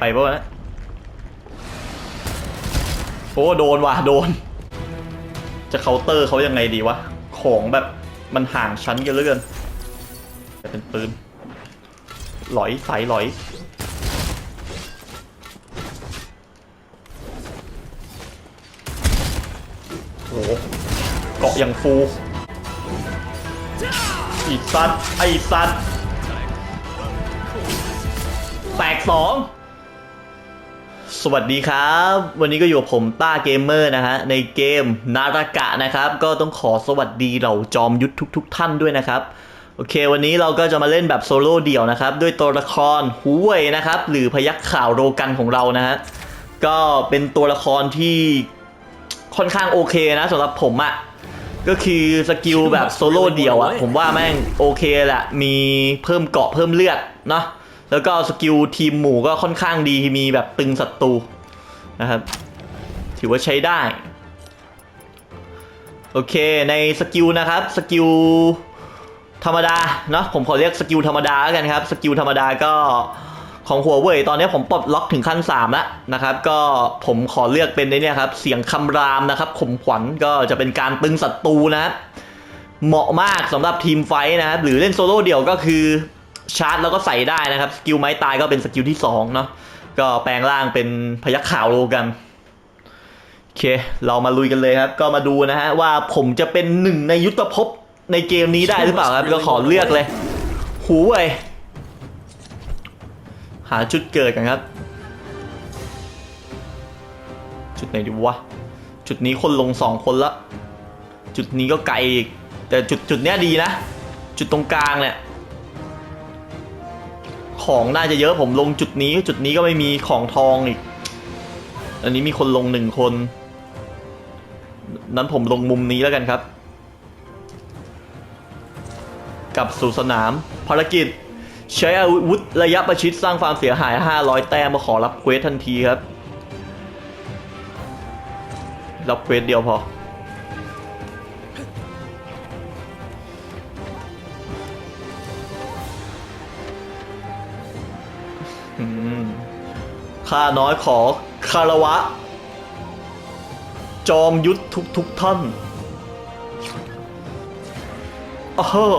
ไปปะวะโอ้โดนว่ะโดน จะเคาน์เตอร์เขายังไงดีวะ ของแบบมันห่างชั้นกันเหลือเกินเป็นปืนหลอยใสหลอย โอ้เกาะอย่างฟูอีสัตว์ไอสัตว์แตกสอง สวัสดีครับ วันนี้ก็อยู่กับผมต้าเกมเมอร์นะฮะในเกมนารากะนะครับ ก็ต้องขอสวัสดีเหล่าจอมยุทธทุกๆท่านด้วยนะครับ โอเค วันนี้เราก็จะมาเล่นแบบโซโล่เดี่ยวนะครับ ด้วยตัวละครหูเว่ยนะครับ หรือพยักข่าวโรกันของเรานะฮะก็เป็นตัวละครที่ค่อนข้างโอเคนะสำหรับผมอะก็คือสกิลแบบโซโล่เดี่ยวอะผมว่าแม่งโอเคแหละมีเพิ่มเกาะเพิ่มเลือดเนาะ แล้วก็สกิลทีมหมู่ก็ค่อนข้างดีมีแบบตึงศัตรูนะครับ ถือว่าใช้ได้ โอเคในสกิลนะครับสกิลธรรมดาเนาะผมขอเรียกสกิลธรรมดาแล้วกันครับสกิลธรรมดาก็ของหัวเว่ยตอนนี้ผมปลดล็อกถึงขั้น3แล้วนะครับ ก็ผมขอเลือกเป็นในเนี่ยครับ เสียงคำรามนะครับข่มขวัญก็จะเป็นการตึงศัตรูนะครับเหมาะมากสำหรับทีมไฟท์นะครับหรือเล่นโซโล่เดี่ยวก็คือ ชาร์จแล้วก็ใส่ได้นะครับ สกิลไม้ตายก็เป็นสกิลที่2เนาะก็แปลงร่างเป็นพยักขาวโลกันโอเค เรามาลุยกันเลยครับ ก็มาดูนะฮะว่าผมจะเป็นหนึ่งในยุทธภพในเกมนี้ได้หรือเปล่าครับ ก็ขอเลือกเลย หูเว้ยหาจุดเกิดกันครับ จุดไหนดีวะ จุดนี้คนลงสองคนละ จุดนี้ก็ไกลอีก แต่จุดจุดเนี้ยดีนะ จุดตรงกลางเนี่ย ของน่าจะเยอะผมลงจุดนี้ จุดนี้ก็ไม่มีของทองอีก อันนี้มีคนลงหนึ่งคน นั้นผมลงมุมนี้แล้วกันครับ กลับสู่สนาม ภารกิจ ใช้อาวุธระยะประชิดสร้างความเสียหาย 500 แต้มมาขอรับเควสทันทีครับ รับเควสเดียวพอ ข้าน้อยขอคารวะ จอมยุทธทุกทุกท่านอ้าว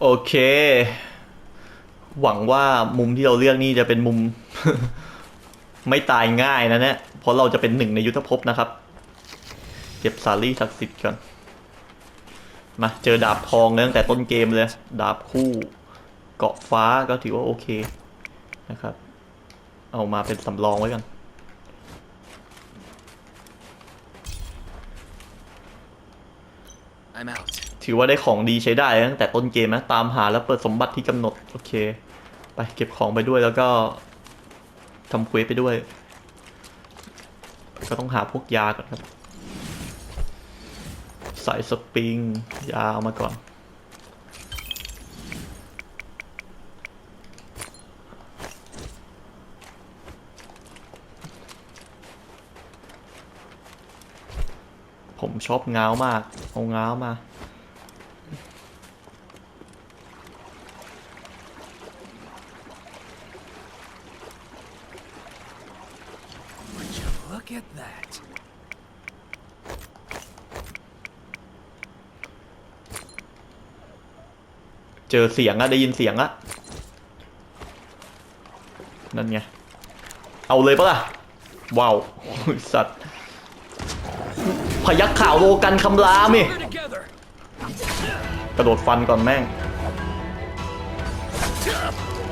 โอเค หวังว่ามุมที่เราเลือกนี่จะเป็นมุม ไม่ตายง่ายนะเนี่ยเพราะเราจะเป็นหนึ่งในยุทธภพนะครับ เก็บสาลี่ศักดิ์สิทธิ์ก่อน มาเจอดาบทองเลยตั้งแต่ต้นเกมเลย ดาบคู่เกาะฟ้าก็ถือว่าโอเคนะครับ เอามาเป็นสำรองไว้กัน I'm out. ถือว่าได้ของดีใช้ได้ตั้งแต่ต้นเกมนะ ตามหาแล้วเปิดสมบัติที่กำหนด โอเค ไปเก็บของไปด้วยแล้วก็ ทำเควสไปด้วย ก็ต้องหาพวกยาก่อนครับ สายสปริง ยาเอามาก่อน ผมชอบง้าวมาก เอาง้าวมา you look at that? เจอเสียงอะได้ยินเสียงอะนั่นไง เอาเลยปะล่ะ ว้าวสัตว์ พยักข่าวโลกันคำรามนี่กระโดดฟันก่อนแม่ง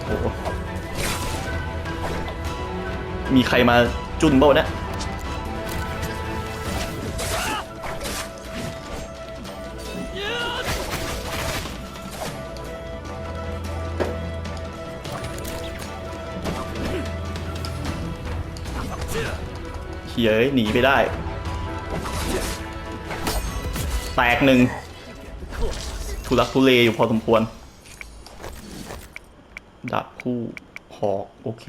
โอ้มีใครมาจุนเปล่าเนี่ย เย้ยหนีไปได้ แตกหนึ่งทุลักทุเลอยู่พอสมควรดาบคู่หอกโอเค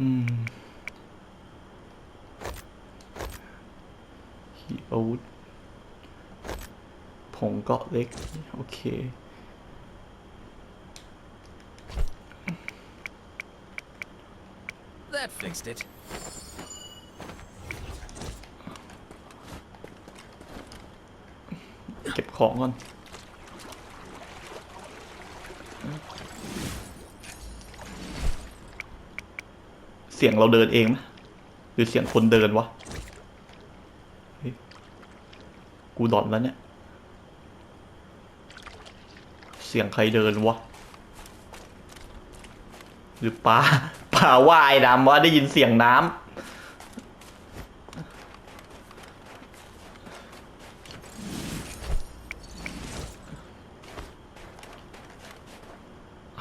อืมขีอาวุธผงเกาะเล็ก โอเค That fixed it. เก็บของก่อน เสียงเราเดินเองไหมหรือเสียงคนเดินวะ กูดอนแล้วเนี่ย เสียงใครเดินวะ หรือปลา ปลาว่ายน้ำวะได้ยินเสียงน้ำ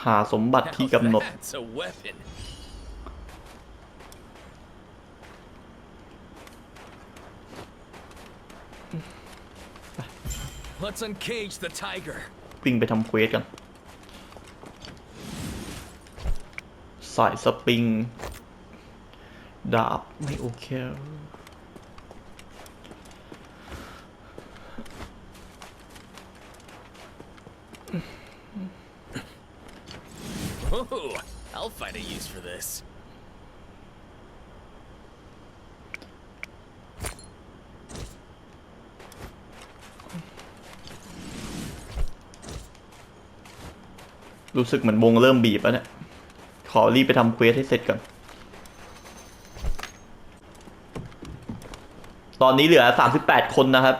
หาสมบัติที่กำหนด Now that's a weapon. Let's uncage the tiger. วิ่งไปทำเควสกัน สายสปริง ดาบ ไม่โอเค Oh, I'll find a use for this. รู้สึกเหมือนวงเริ่มบีบแล้วเนี่ยข อรีบไปทำเควสให้เสร็จก่อน ตอนนี้เหลือ 38 คนนะครับ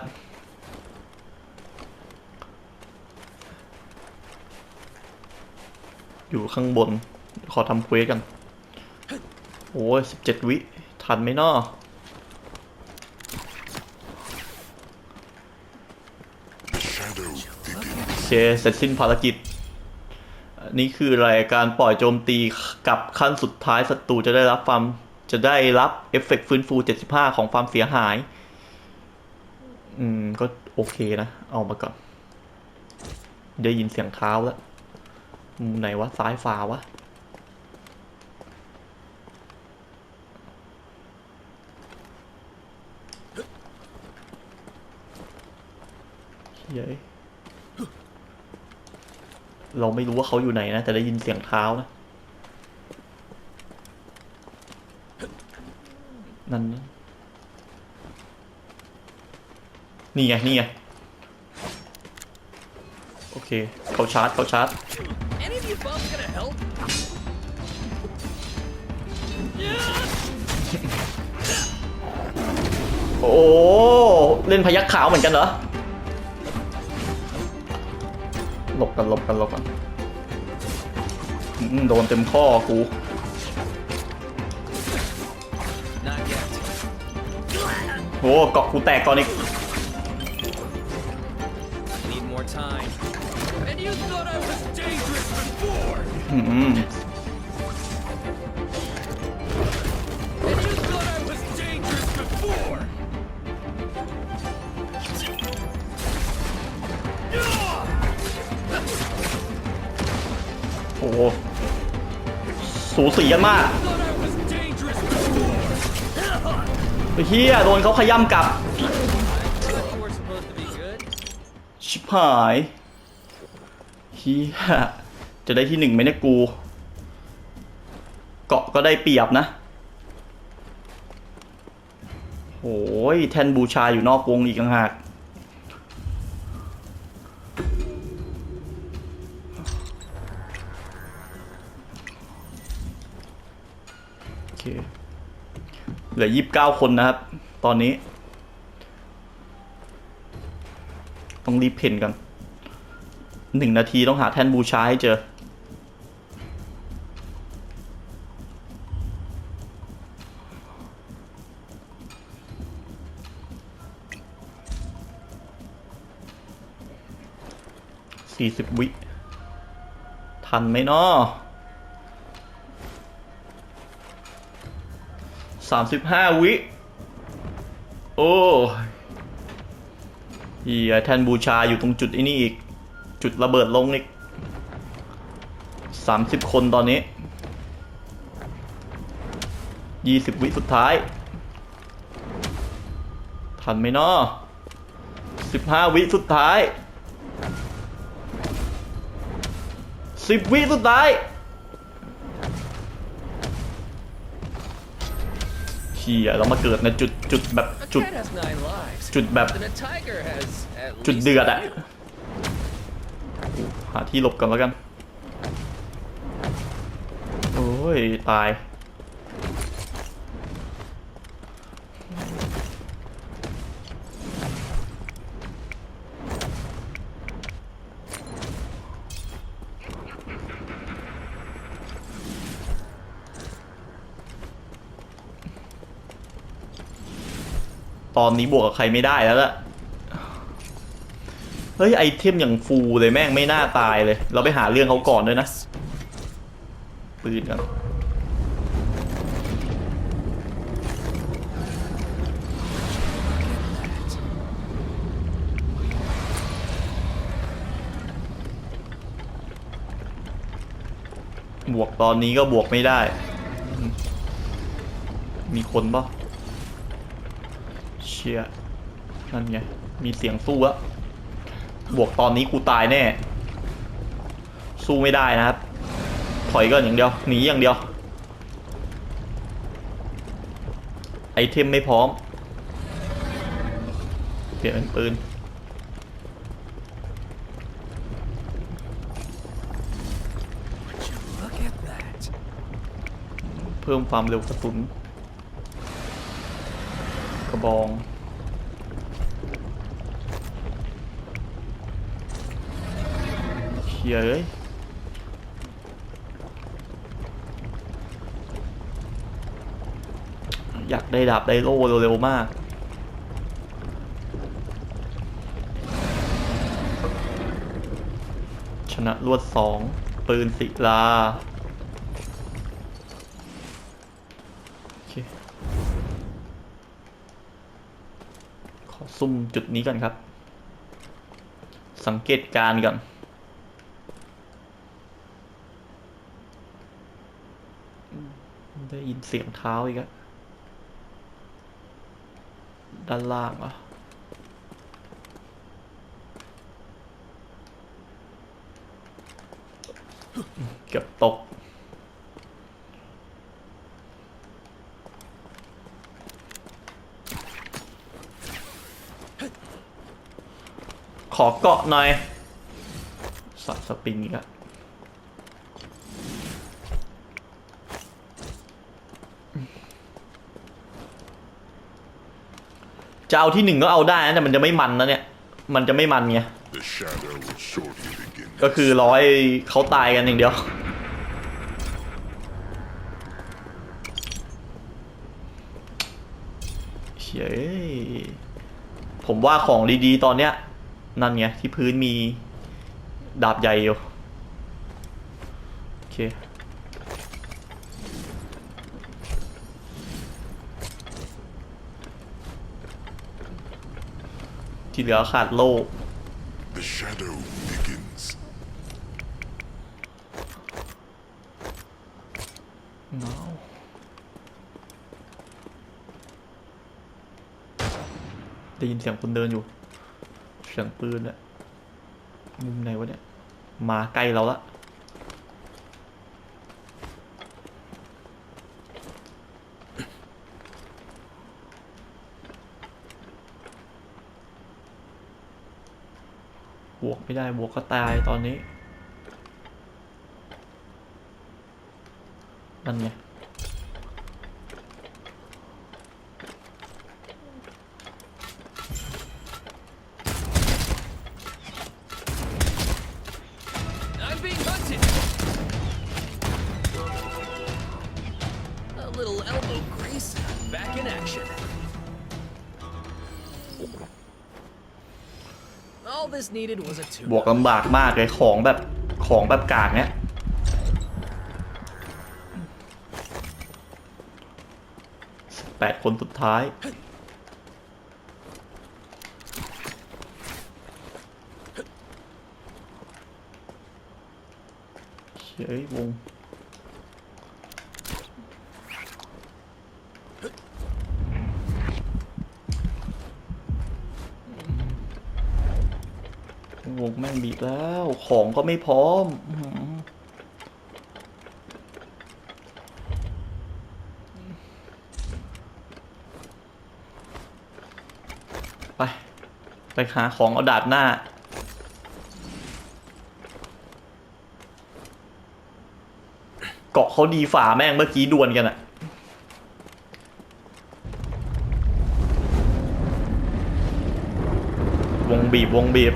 อยู่ข้างบน ขอทำเควสกัน โอ้ย17 วิ ทันไหมนาะโอเคเสร็จสิ้นภารกิจอั นนี้คือรายการปล่อยโจมตีกับขั้นสุดท้ายศัตรูจะได้รับความจะได้รับเอฟเฟกต์ฟื้นฟู 75 ของความเสียหาย อืม ก็โอเคนะ เอามาก่อน ได้ยินเสียงเท้าแล้วมุมไหนวะ ซ้ายฝาวะเย้ย เราไม่รู้ว่าเขาอยู่ไหนนะ แต่ได้ยินเสียงเท้านะ นั่นนะนี่ไง นี่ไง โอเค เขาชาร์จ เขาชาร์จ โอ้ เล่นพยักขาวเหมือนกันเหรอ หลบกันหลบกันหลบกันอืมโดนเต็มข้อกู Not yet. โอ้เกาะกูแตกก่อนอี อ้โหสูสีกันมากเฮียโดนเขาขย้ำกลับ ชิบหายเฮียจะได้ที่หนึ่งไหมเนี่ยกู เกาะก็ได้เปรียบนะโอ้ยแทนบูชาอยู่นอกวงอีกต่างหาก เหลือยี่สิบเก้าคนนะครับ ตอนนี้ ต้องรีบเพ่นกันหนึ่งนาทีต้องหาแท่นบูชาให้เจอ สี่สิบวิ ทันไหมเนาะ สามสิบห้าวิ โอ้เฮียแทนบูชาอยู่ตรงจุดไอ้นี่อีก จุดระเบิดลงอีกสามสิบคนตอนนี้ยี่สิบวิสุดท้าย ทันไหมนาะสิบห้าวิสุดท้ายสิบวิสุดท้าย เฮียเรามาเกิดในจุดจุดแบบ A จุด cat has nine lives. จุดแบบ And a tiger has at จุด least เดือดอะ a few. หาที่หลบกันแล้วกัน โอ้ย ตาย ตอนนี้บวกกับใครไม่ได้แล้วล่ะ เฮ้ย ไอเทมอย่างฟูเลยแม่งไม่น่าตายเลย เราไปหาเรื่องเขาก่อนด้วยนะ ปืนกันบวกตอนนี้ก็บวกไม่ได้ มีคนปะ ชียนั่นไง มีเสียงสู้อะบวกตอนนี้กูตายแน่ สู้ไม่ได้นะครับ ถอยก่อนอย่างเดียว หนีอย่างเดียว ไอเทมไม่พร้อม เปลี่ยนเป็นปืนเพิ่มความเร็วกระสุน กระบอง เียเอ้ยอยากได้ดาบไดโล่เร็วๆมาก ชนะรวดสองปืนศิลาอขอซุ่มจุดนี้กันครับ สังเกตการณ์ก่อนอืม ได้ยินเสียงเท้าอีกอะด้านล่างอะเกือบตก ขอเกาะหน่อยสัตว์สปริงอีกอะ จะเอาที่หนึ่งก็เอาได้นะแต่มันจะไม่มันนะเนี่ย มันจะไม่มันไง The shadow will shortly begin. ก็คือร้อยเขาตายกันอย่างเดียวเฉยผมว่าของดีๆ ตอนเนี้ย นั่นไง ที่พื้นมีดาบใหญ่อยู่ โอเค ที่เหลือขาดโล่ The shadow begins. หนาวได้ยินเสียงคนเดินอยู่ เสียงปืนอะมุมไหนวะเนี่ย มาใกล้เราละ บวกไม่ได้บวกก็ตายตอนนี้นั่นไง บวกลำบากมากเลยของแบบของแบบกากเนี้ยแปดคนสุดท้าย เฮ้ยวง บีบแล้ว ของก็ไม่พร้อมไป ไปหาของเอาดาบหน้า เกาะเขาดีฝ่าแม่งเมื่อกี้ดวลกันอะวงบีบ วงบีบ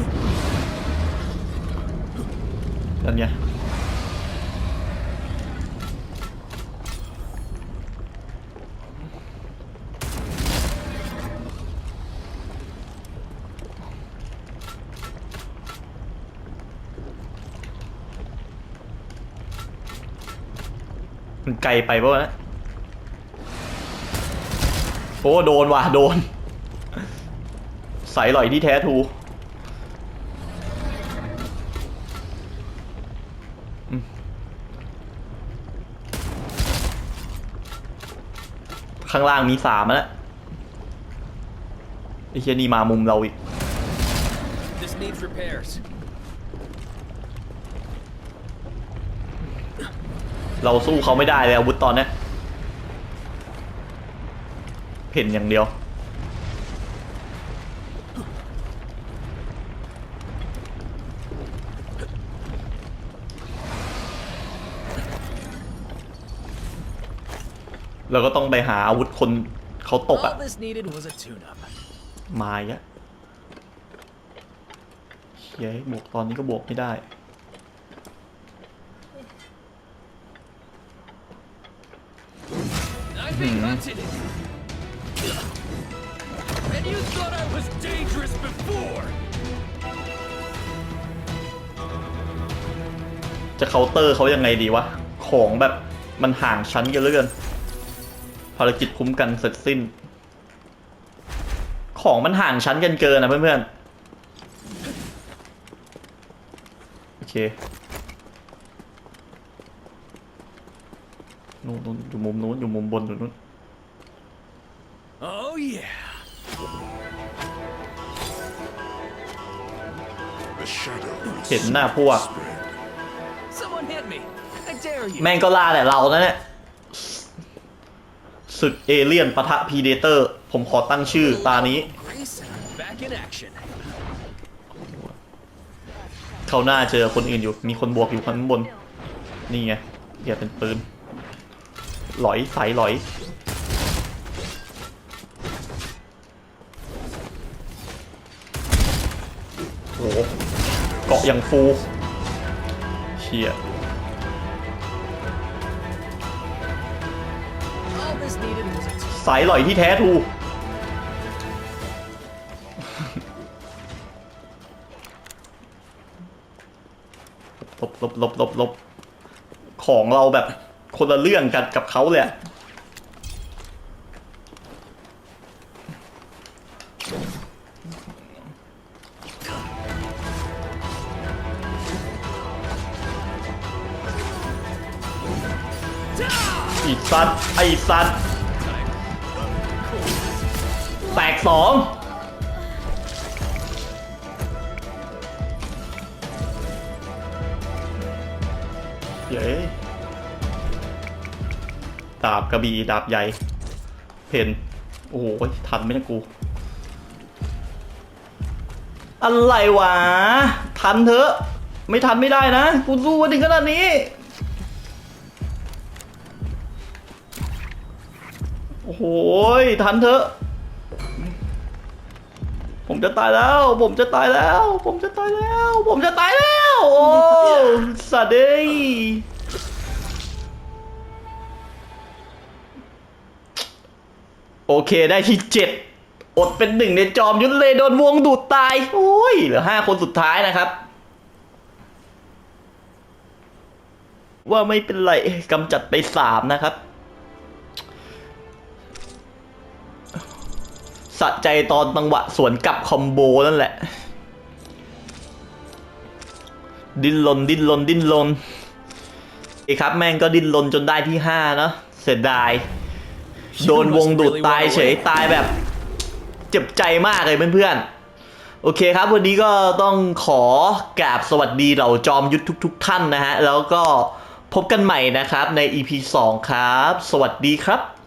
มันไกลไปปะวะนโอ้โดนว่ะโดน ใส่หล่อยที่แท้ทูข้างล่างมีสามแล้วไอ้เชี่ยนี่มามุมเราอีก เราสู้เขาไม่ได้เลยอาวุธตอนเนี้ยเห็นอย่างเดียว เราก็ต้องไปหาอาวุธคนเขาตก All อะ this needed was a tune-up. มาอีกอะเฮ้ยบวกตอนนี้ก็บวกไม่ได้ And you thought I was dangerous before. จะเคาน์เตอร์เขายังไงดีวะ ของแบบมันห่างชั้นกันเหลือเกิน ภารกิจคุ้มกันเสร็จสิ้น ของมันห่างชั้นกันเกินนะเพื่อนๆ โอเค นู่นนู่นอยู่มุมนู้นอยู่มุมบนอยู่นู้น Oh yeah. The shadows เห็นหน้าพวก spread. Someone hit me. I dare you. แม่งก็ล่าแต่เรานะเนี่ยศึกเอเลี่ยนปะทะพีเดเตอร์ ผมขอตั้งชื่อตานี้ Grace, back in action. เขาหน้าเจอคนอื่นอยู่ มีคนบวกอยู่ข้างบน นี่ไงเดี๋ยวเป็นปืน หลอยใสหลอย โห เกาะอย่างฟูเชียสายหลอยที่แท้ทูลบลบลบลบลบของเราแบบ คนละเรื่องกันกับเขาเลยอะไอีสัตว์ไอสัตว์แตกสองาบกระบี่ดาบใหญ่ เพนโอ้โหทันไหมเนี่ยกู อะไรวะ ทันเถอะ ไม่ทันไม่ได้นะ กูสู้มาถึงขนาดนี้ โอ้โหยทันเถอะ ผมจะตายแล้ว ผมจะตายแล้ว ผมจะตายแล้ว ผมจะตายแล้ว โอ้สัตว์เอ้ โอเคได้ที่เจ็ดอดเป็นหนึ่งในจอมยุทธเลยโดนวงดูดตายโอ้ยเหลือห้าคนสุดท้ายนะครับ ว่าไม่เป็นไรกำจัดไปสามนะครับสะใจตอนจังหวะสวนกลับคอมโบนั่นแหละ ดิ้นรนดิ้นรนดิ้นรนไอ้ครับแม่งก็ดิ้นรนจนได้ที่ห้าเนอะเสียดาย โดนวงดูดตายเฉยตายแบบ เจ็บใจมากเลยเพื่อนๆ โอเคครับ วันนี้ก็ต้องขอกราบสวัสดีเหล่าจอมยุทธทุก ๆ ท่านนะฮะ แล้วก็พบกันใหม่นะครับใน EP 2 ครับ สวัสดีครับ